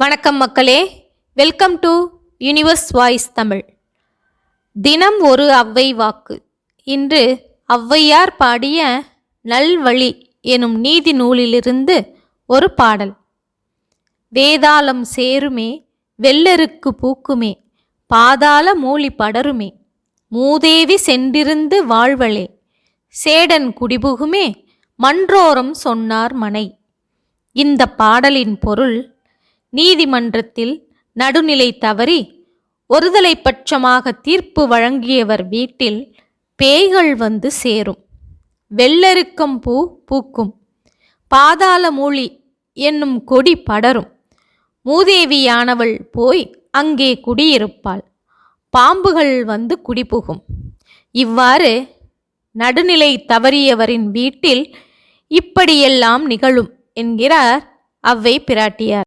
வணக்கம் மக்களே. Welcome to universe voice Tamil தினம் ஒரு அவ்வை வாக்கு. இன்று ஔவையார் பாடிய நல்வழி எனும் நீதி நூலிலிருந்து ஒரு பாடல். வேதாளம் சேருமே வெள்ளருக்கு பூக்குமே பாதாள மூலி படருமே மூதேவி சென்றிருந்து வாழ்வளே சேடன் குடிபுகுமே மன்றோரம் சொன்னார் மனை. இந்த பாடலின் பொருள் நீதிமன்றத்தில் நடுநிலை தவறி ஒருதலை பட்சமாக தீர்ப்பு வழங்கியவர் வீட்டில் பேய்கள் வந்து சேரும். வெள்ளெருக்கம் பூ பூக்கும். பாதாள மூலி என்னும் கொடி படரும். மூதேவியானவள் போய் அங்கே குடியிருப்பாள். பாம்புகள் வந்து குடிபுகும். இவ்வாறு நடுநிலை தவறியவரின் வீட்டில் இப்படியெல்லாம் நிகழும் என்கிறார் அவ்வை பிராட்டியார்.